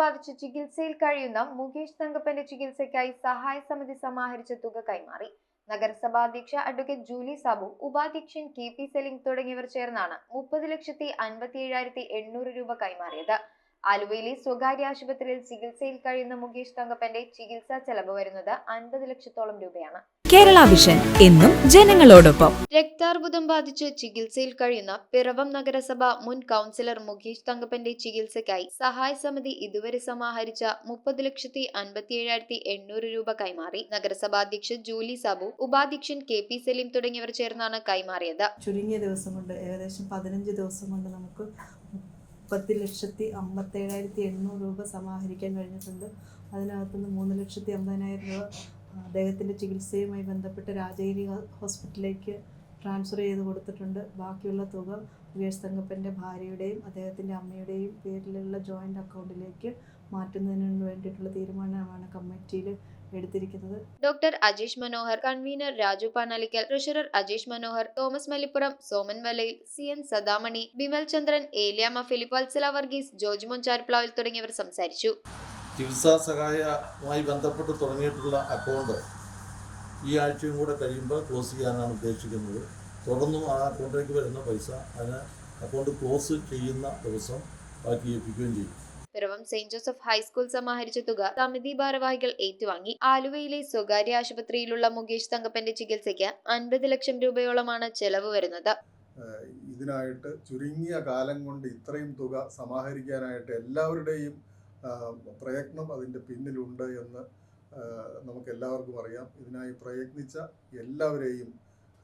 ബാധിച്ച് ചികിത്സയിൽ കഴിയുന്ന മുകേഷ് തങ്കപ്പന്റെ ചികിത്സയ്ക്കായി സഹായ സമിതി സമാഹരിച്ച തുക കൈമാറി. നഗരസഭാ അധ്യക്ഷ അഡ്വക്കേറ്റ് ജൂലി സാബു ഉപാധ്യക്ഷൻ കെ പി സലീം തുടങ്ങിയവർ ചേർന്നാണ് മുപ്പത് ലക്ഷത്തി അൻപത്തി ഏഴായിരത്തി എണ്ണൂറ് രൂപ കൈമാറിയത്. ആലുവയിലെ സ്വകാര്യ ആശുപത്രിയിൽ ചികിത്സയിൽ കഴിയുന്ന മുകേഷ് തങ്കപ്പന്റെ ചികിത്സാ ചെലവ് വരുന്നത് അൻപത് ലക്ഷത്തോളം രൂപയാണ്. കേരള വിഷൻ എന്നും ജനങ്ങളോടൊപ്പം. രക്താർബുദം ബാധിച്ച് ചികിത്സയിൽ കഴിയുന്ന പിറവം നഗരസഭ മുൻ കൗൺസിലർ മുകേഷ് തങ്കപ്പന്റെ ചികിത്സയ്ക്കായി സഹായ സമിതി ഇതുവരെ സമാഹരിച്ച മുപ്പത് ലക്ഷത്തി അൻപത്തി ഏഴായിരത്തി എണ്ണൂറ് രൂപ കൈമാറി. നഗരസഭാ അധ്യക്ഷ ജൂലി സാബു ഉപാധ്യക്ഷൻ കെ പി സലീം തുടങ്ങിയവർ ചേർന്നാണ് കൈമാറിയത്. ചുരുങ്ങിയ ദിവസം കൊണ്ട് ഏകദേശം പതിനഞ്ച് ദിവസം കൊണ്ട് നമുക്ക് മുപ്പത്തി ലക്ഷത്തി അമ്പത്തേഴായിരത്തി എണ്ണൂറ് രൂപ സമാഹരിക്കാൻ കഴിഞ്ഞിട്ടുണ്ട്. അതിനകത്തുനിന്ന് മൂന്ന് ലക്ഷത്തി അമ്പതിനായിരം രൂപ അദ്ദേഹത്തിന്റെ ചികിത്സയുമായി ബന്ധപ്പെട്ട് രാജഗിരി ഹോസ്പിറ്റലിലേക്ക് ട്രാൻസ്ഫർ ചെയ്ത് കൊടുത്തിട്ടുണ്ട്. ബാക്കിയുള്ള തുക മുകേഷ് തങ്കപ്പന്റെ ഭാര്യയുടെയും അദ്ദേഹത്തിന്റെ അമ്മയുടെയും പേരിലുള്ള ജോയിന്റ് അക്കൗണ്ടിലേക്ക് മാറ്റുന്നതിന് വേണ്ടിയിട്ടുള്ള തീരുമാനമാണ് കമ്മിറ്റിയിൽ എടുത്തിരിക്കുന്നത്. Doctor Ajeesh Manohar convener Raju Panalikkal treasurer Ajeesh Manohar Thomas Malippuram Soman Valayil C N Sadamani Bimal Chandran Eliyamma Philip Vatsala Varghese George Monjarplavil തുടങ്ങിയവർ സംസാരിച്ചു. ചികിത്സാ സഹായമായി ബന്ധപ്പെട്ട് തുടങ്ങിയിട്ടുള്ള അക്കൗണ്ട് ഈ ആഴ്ചയും കൂടെ കഴിയുമ്പോൾ ക്ലോസ് ചെയ്യാനാണ് ഉദ്ദേശിക്കുന്നത്. തുടർന്നും ആ അക്കൗണ്ടിലേക്ക് വരുന്ന പൈസ അതിന് അക്കൗണ്ട് ക്ലോസ് ചെയ്യുന്ന ദിവസം ബാക്കി ഏൽപ്പിക്കുകയും ചെയ്യും. Piravom Saint Joseph high school സമാഹരിച്ച തുക സമിതി ഭാരവാഹികൾ ഏറ്റുവാങ്ങി. ആലുവയിലെ സ്വകാര്യ ആശുപത്രിയിലുള്ള മുകേഷ് തങ്കപ്പന്റെ ചികിത്സയ്ക്ക് അൻപത് ലക്ഷം രൂപയോളമാണ് ചെലവ് വരുന്നത്. ഇതിനായിട്ട് ചുരുങ്ങിയ കാലം കൊണ്ട് ഇത്രയും തുക സമാഹരിക്കാനായിട്ട് എല്ലാവരുടെയും പ്രയത്നം അതിന്റെ പിന്നിലുണ്ട് എന്ന് നമുക്ക് എല്ലാവർക്കും അറിയാം. ഇതിനായി പ്രയത്നിച്ച എല്ലാവരെയും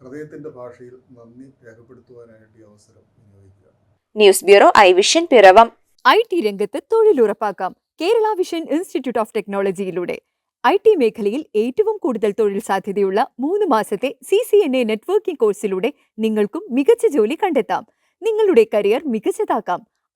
ഹൃദയത്തിന്റെ ഭാഷയിൽ നന്ദി രേഖപ്പെടുത്തുവാനായിട്ട് ഈ അവസരം വിനിയോഗിക്കുക. News bureau I vision Piravom. I T രംഗത്ത് തൊഴിലുറപ്പാക്കാം കേരള വിഷൻ ഇൻസ്റ്റിറ്റ്യൂട്ട് ഓഫ് ടെക്നോളജിയിലൂടെ. ഐ ടി മേഖലയിൽ ഏറ്റവും കൂടുതൽ തൊഴിൽ സാധ്യതയുള്ള മൂന്ന് മാസത്തെ C C N A networking കോഴ്സിലൂടെ നിങ്ങൾക്കും മികച്ച ജോലി കണ്ടെത്താം. നിങ്ങളുടെ കരിയർ മികച്ചതാക്കാം.